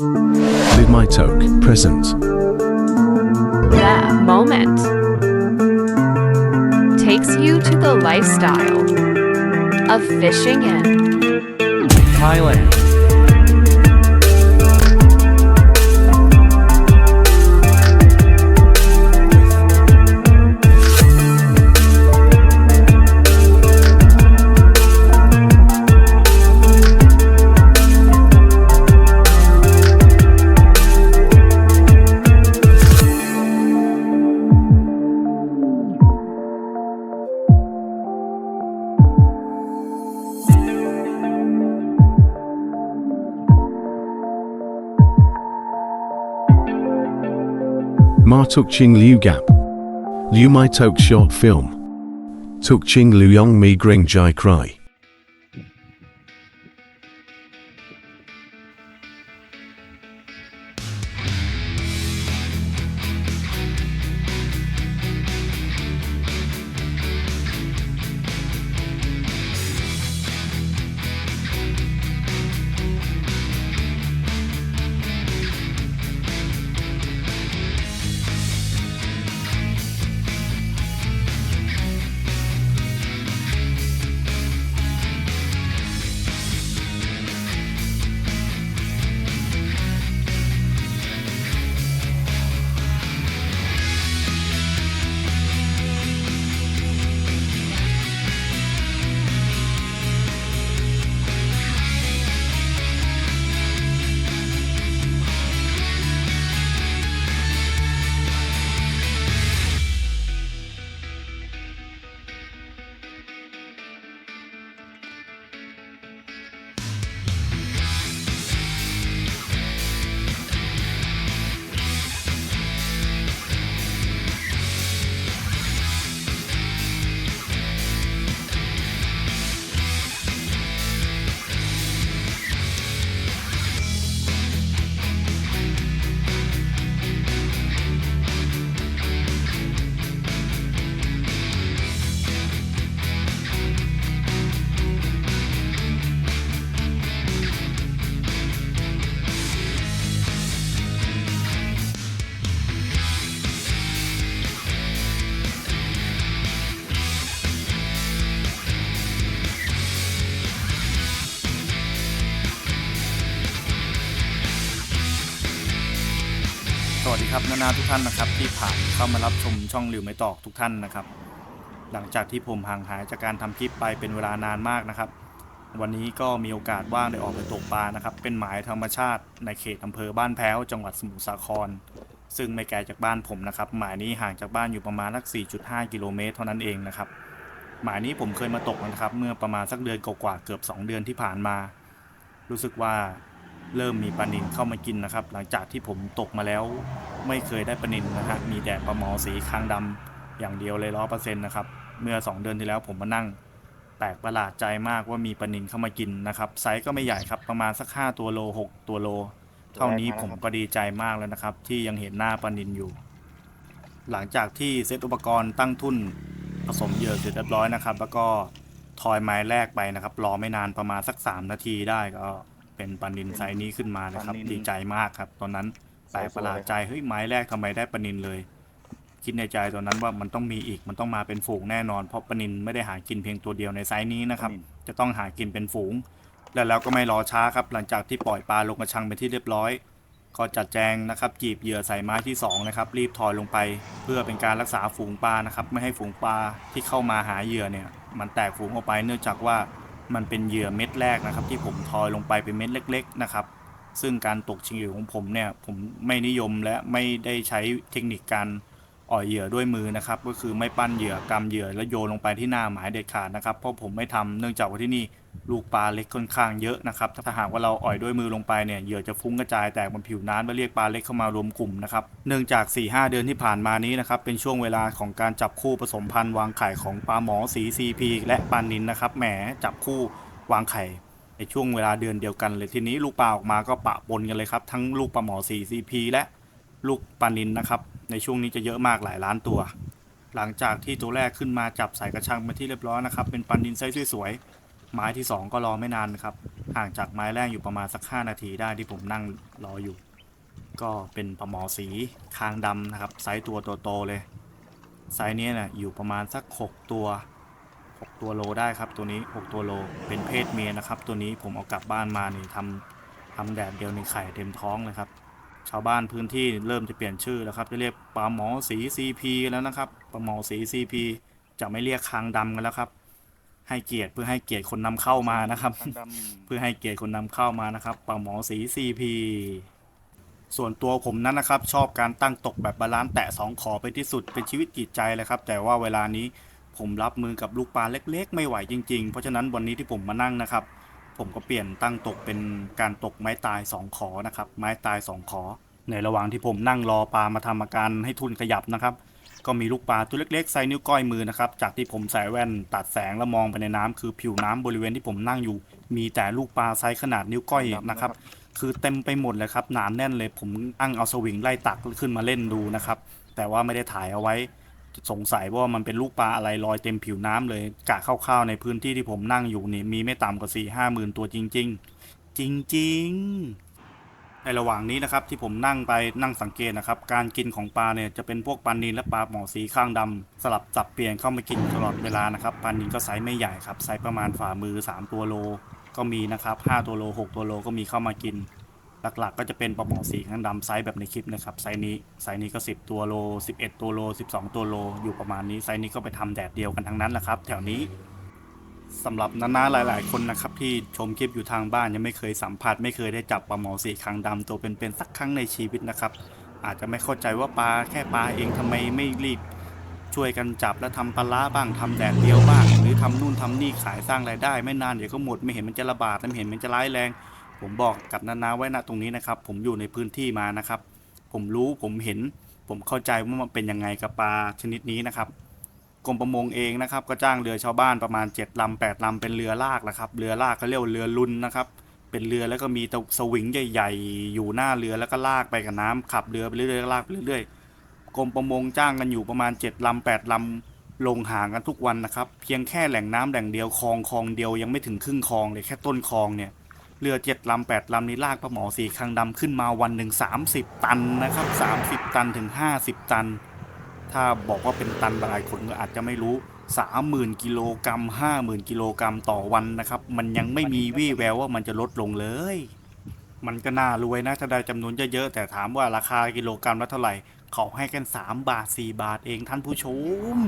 Live My Toke present. The moment takes you to the lifestyle of fishing in Thailand. Ma Tuk Ching Liu Gap. Liu Mai Toke short film. Tuk Ching Liu Yong Mi Gring Jai Cry. ครับนานาทุกท่านนะครับที่ผ่านเข้ามารับชมช่องหลิวไม่ตอกทุกท่านนะครับ หลังจากที่ผมห่างหายจากการทำคลิปไปเป็นเวลานานมากนะครับ วันนี้ก็มีโอกาสว่างได้ออกไปตกปลานะครับ เป็นหมายธรรมชาติในเขตอำเภอบ้านแพ้วจังหวัดสมุทรสาคร ซึ่งไม่ไกลจากบ้านผมนะครับ หมายนี้ห่างจากบ้านอยู่ประมาณสัก 4.5 กิโลเมตรเท่านั้นเองนะครับ หมายนี้ผมเคยมาตกนะครับ เมื่อประมาณสักเดือนกว่าเกือบ 2 เดือนที่ผ่านมา รู้สึกว่า เริ่มมีปลานิลเข้ามากินนะครับ หลังจากที่ผมตกมาแล้วไม่เคยได้ปลานิลนะฮะมีแต่ปลาหมอสีคางดำอย่างเดียวเลยร้อเปอร์เซ็นต์นะครับ เมื่อ 2 เดือนที่แล้วผมมานั่ง แปลกประหลาดใจมากว่ามีปลานิลเข้ามากินนะครับไซส์ก็ไม่ใหญ่ครับประมาณสัก5ตัวโล 6 ตัวโล เท่านี้ผมก็ดีใจมากแล้วนะครับ ที่ยังเห็นหน้าปลานิลอยู่ หลังจากที่เซตอุปกรณ์ตั้งทุ่นผสมเหยื่อเสร็จเรียบร้อยนะครับ แล้วก็ทอยไม้แรกไปนะครับรอไม่นานประมาณสัก 3 นาทีได้ก็ เป็นปลานิลไซส์นี้ขึ้นมานะครับปลานิล ดีใจมากครับ ตอนนั้นแปลกประหลาดใจเฮ้ยไม้แรกทำไมได้ปลานิลเลย คิดในใจตอนนั้นว่ามันต้องมีอีกมันต้องมาเป็นฝูงแน่นอน เพราะปลานิลไม่ได้หากินเพียงตัวเดียวในไซส์นี้นะครับ จะต้องหากินเป็นฝูง แล้วแล้วก็ไม่รอช้าครับ หลังจากที่ปล่อยปลาลงกระชังเป็นที่เรียบร้อย ก็จัดแจงนะครับจีบเหยื่อใส่ไม้ที่สองนะครับรีบถอยลงไป เพื่อเป็นการรักษาฝูงปลานะครับไม่ให้ฝูงปลาที่เข้ามาหาเหยื่อเนี่ยมันแตกฝูงออกไปเนื่องจากว่า มันเป็นเหยื่อเม็ดแรกนะครับ ที่ผมทอยลงไปเป็นเม็ดเล็ก ๆ นะครับ ซึ่งการตกชิงเหยื่อของผมเนี่ยผมไม่นิยมและไม่ได้ใช้เทคนิคการ อ่อยเหยื่อด้วยมือนะครับก็คือไม่ปั้นเหยื่อกำเหยื่อแล้วโยนลงไปที่หน้าหมายเด็ดขาดนะครับเพราะผมไม่ทำเนื่องจากว่าที่นี่ลูกปลาเล็กค่อนข้างเยอะนะครับถ้าหากว่าเราอ่อยด้วยมือลงไปเนี่ยเหยื่อจะฟุ้งกระจายแตกบนผิวน้ำและเรียกปลาเล็กเข้ามารวมกลุ่มนะครับเนื่องจาก 4-5 เดือนที่ผ่านมานี้นะครับเป็นช่วงเวลาของการจับคู่ผสมพันธุ์วางไข่ของปลาหมอสีซีพีและปลานินนะครับแหมจับคู่วางไข่ในช่วงเวลาเดือนเดียวกันเลยทีนี้ลูกปลาออกมาก็ปะปนกันเลยครับทั้งลูกปลาหมอสีซีพีและลูกปลานินนะครับ ในช่วงนี้จะเยอะมากหลายล้านตัว หลังจากที่ตัวแรกขึ้นมาจับใส่กระชังเป็นที่เรียบร้อยนะครับ เป็นปลานินไซส์สวยๆ ไม้ที่ 2 ก็รอไม่นานนะครับ ห่างจากไม้แรกอยู่ประมาณสักห้านาทีได้ที่ผมนั่งรออยู่ ก็เป็นปลาหมอสีคางดำนะครับ ไซส์ตัวโตๆเลย ไซส์นี้ยนะอยู่ประมาณสัก 6 ตัว 6 ตัวโลได้ครับตัวนี้ 6 ตัวโล เป็นเพศเมียนะครับ ตัวนี้ผมเอากลับบ้านมานี่ทำทำแดดเดียวในไข่เต็มท้องเลยครับ ชาวบ้านพื้นที่เริ่มจะเปลี่ยนชื่อแล้วครับ จะเรียกปลาหมอสี CP แล้วนะครับปลาหมอสี CP จะไม่เรียกคางดำกันแล้วครับ ให้เกียรติเพื่อให้เกียรติคนนำเข้ามานะครับทางดำเพื่อให้เกียรติคนนำเข้ามานะครับปลาหมอสี CP ส่วนตัวผมนั้นนะครับ ชอบการตั้งตกแบบบาลานซ์แตะสองขอไปที่สุดเป็นชีวิตจิตใจเลยครับ แต่ว่าเวลานี้ผมรับมือกับลูกปลาเล็ก ๆ ไม่ไหวจริง ๆ เพราะฉะนั้นวันนี้ที่ผมมานั่งนะครับ ผมก็เปลี่ยนตั้งตกเป็นการตกไม้ตายสองขอนะครับ ไม้ตายสองขอ ในระหว่างที่ผมนั่งรอปลามาทำอาการให้ทุนขยับนะครับ ก็มีลูกปลาตัวเล็กๆไซส์นิ้วก้อยมือนะครับ จากที่ผมใส่แว่นตัดแสงแล้วมองไปในน้ำคือผิวน้ำบริเวณที่ผมนั่งอยู่ มีแต่ลูกปลาไซส์ขนาดนิ้วก้อยนะครับ คือเต็มไปหมดเลยครับหนานแน่นเลย ผมอั้งเอาสวิงไล่ตักขึ้นมาเล่นดูนะครับ แต่ว่าไม่ได้ถ่ายเอาไว้ สงสัยว่ามันเป็นลูกปลาอะไรลอยเต็มผิวน้ำเลยกะคร่าวๆในพื้นที่ที่ผมนั่งอยู่นี่มีไม่ต่ำกว่า4ี่ห้าหมื่นตัวจริง ๆ จริง ๆในระหว่างนี้นะครับที่ผมนั่งไปนั่งสังเกตนะครับการกินของปลาเนี่ยจะเป็นพวกปลานิลและปลาหมอสีข้างดำสลับสับเปลี่ยนเข้ามากินตลอดเวลานะครับปลานิลก็ไซส์ไม่ใหญ่ครับไซส์ประมาณฝ่ามือ 3 ตัวโล ก็มีนะครับ5ตัวโล 6 ตัวโลก็มีเข้ามากิน หลักๆ ก็จะเป็นปลาหมอสีข้างดำไซส์แบบในคลิปนะครับไซส์นี้ไซส์นี้ก็ 10 ตัวโล 11 ตัวโล 12 ตัวโล อยู่ประมาณนี้ไซส์นี้ก็ไปทำแดดเดียวกันทั้งนั้นแหละครับ แถวนี้สำหรับน้าๆหลาย ๆ คนนะครับที่ชมคลิปอยู่ทางบ้านยังไม่เคยสัมผัส ไม่เคยได้จับปลาหมอสีคางดำตัวเป็นๆสักครั้งในชีวิตนะครับ อาจจะไม่เข้าใจว่าปลาแค่ปลาเองทำไมไม่รีบช่วยกันจับแล้วทำปลาร้าบ้างทำแดดเดียวบ้าง หรือทำนู่นทำนี่ขายสร้างรายได้ ไม่นานเดี๋ยวก็หมดไม่เห็นมันจะระบาดไม่เห็นมันจะร้ายแรง ผมบอกกับนานาไว้ณตรงนี้นะครับ ผมอยู่ในพื้นที่มานะครับ ผมรู้ผมเห็น ผมเข้าใจว่ามันเป็นยังไงกับปลาชนิดนี้นะครับกรมประมงเองนะครับ ก็จ้างเรือชาวบ้านประมาณ7ลำ8ลำเป็นเรือลากนะครับเรือลากเขาเรียกเรือลุนนะครับ เป็นเรือแล้วก็มีตะสวิงใหญ่ๆ อยู่หน้าเรือแล้วก็ลากไปกับน้ำขับเรือไปเรื่อยๆลากไปเรื่อยๆกรมประมงจ้างกันอยู่ประมาณ7ลำ8ลำลงหางกันทุกวันนะครับ เพียงแค่แหล่งน้ำแหล่งเดียวคลองคลองเดียวยังไม่ถึงครึ่งคลองเลยแค่ต้นคลองเนี่ย เรือเจ็ดลำแปดลำนี้ลากปลาหมอสีคางดำขึ้นมาวันหนึ่ง30ตันนะครับ30ตันถึง50ตัน ถ้าบอกว่าเป็นตันหลายคนก็อาจจะไม่รู้30,000กิโลกรัม50,000กิโลกรัมต่อวันนะครับ มันยังไม่มีวี่แววว่ามันจะลดลงเลย มันก็น่ารวยนะถ้าได้จำนวนเยอะๆแต่ถามว่าราคากิโลกรัมละเท่าไหร่เขาให้กัน3บาท4บาทเองท่านผู้ชม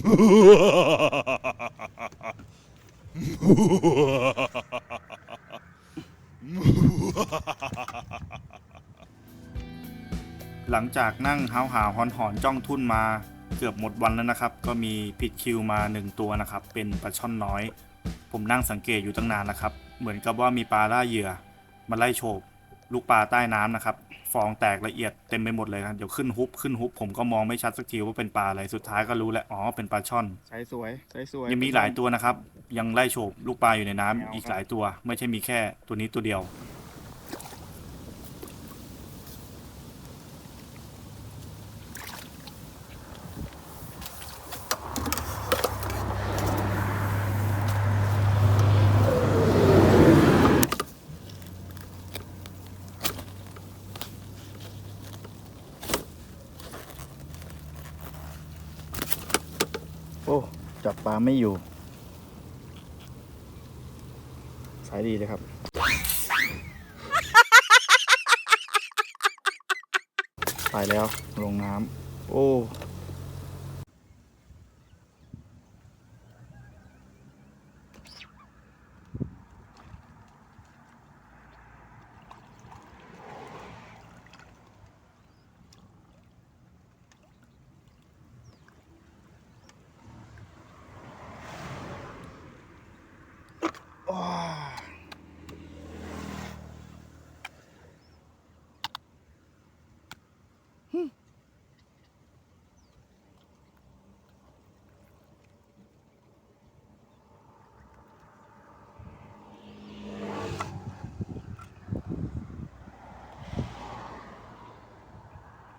หลังจากนั่งหาวหาหอนหอนจ้องทุ่นมาเกือบหมดวันแล้วนะครับ ก็มีผิดคิวมาหนึ่งตัวนะครับ เป็นปลาช่อนน้อย ผมนั่งสังเกตอยู่ตั้งนานนะครับ เหมือนกับว่ามีปลาล่าเหยื่อมาไล่โฉบลูกปลาใต้น้ำนะครับ ฟองแตกละเอียดเต็มไปหมดเลยครับเดี๋ยวขึ้นฮุบขึ้นฮุบผมก็มองไม่ชัดสักทีว่าเป็นปลาอะไรสุดท้ายก็รู้แล้วอ๋อเป็นปลาช่อน ใช้สวยใช้สวยยังมีหลายตัวนะครับ ยังไล่โฉบลูกปลาอยู่ในน้ำไม่เอาอีกครับหลายตัว ไม่ใช่มีแค่ตัวนี้ตัวเดียว ไม่อยู่ สายดีเลยครับ ไปแล้วลงน้ำโอ้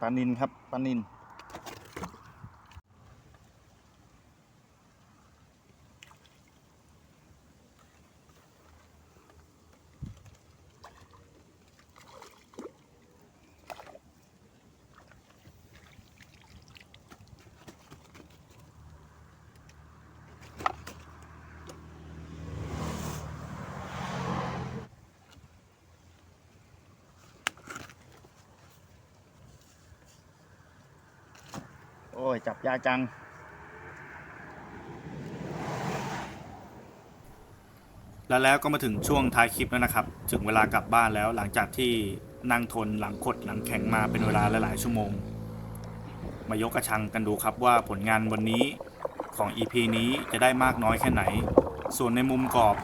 ปลานินครับปลานิน ยจับยาจัง แล้วแล้วก็มาถึงช่วงท้ายคลิปแล้วนะครับ ถึงเวลากลับบ้านแล้วหลังจากที่นั่งทนหลังคดหลังแข็งมาเป็นเวลาหลายๆชั่วโมง มายกกระชังกันดูครับว่าผลงานวันนี้ของ EP นี้จะได้มากน้อยแค่ไหน ส่วนในมุมกรอบ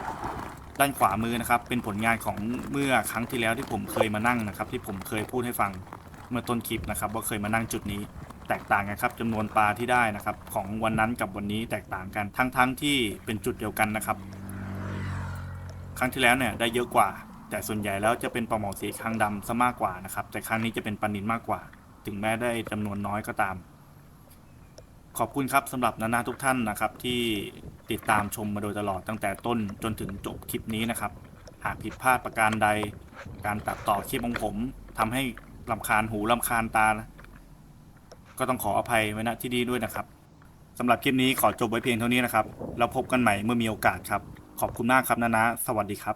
ด้านขวามือนะครับ เป็นผลงานของเมื่อครั้งที่แล้วที่ผมเคยมานั่งนะครับ ที่ผมเคยพูดให้ฟังเมื่อต้นคลิปนะครับ ว่าเคยมานั่งจุดนี้ แตกต่างกันครับจำนวนปลาที่ได้นะครับ ของวันนั้นกับวันนี้แตกต่างกันทั้งๆที่เป็นจุดเดียวกันนะครับ ครั้งที่แล้วเนี่ยได้เยอะกว่า แต่ส่วนใหญ่แล้วจะเป็นปลาหมอสีคางดำซะมากกว่านะครับ แต่ครั้งนี้จะเป็นปลานินมากกว่า ถึงแม้ได้จำนวนน้อยก็ตาม ขอบคุณครับสำหรับนานาทุกท่านนะครับ ที่ติดตามชมมาโดยตลอดตั้งแต่ต้นจนถึงจบคลิปนี้นะครับ หากผิดพลาดประการใด การตัดต่อคลิปของผมทำให้ลำคาญหูลำคาญตา ก็ต้องขออภัยไว้ณที่นี้ด้วยนะครับสำหรับคลิปนี้ขอจบไว้เพียงเท่านี้นะครับ แล้วพบกันใหม่เมื่อมีโอกาสครับ ขอบคุณมากครับนะนะ สวัสดีครับ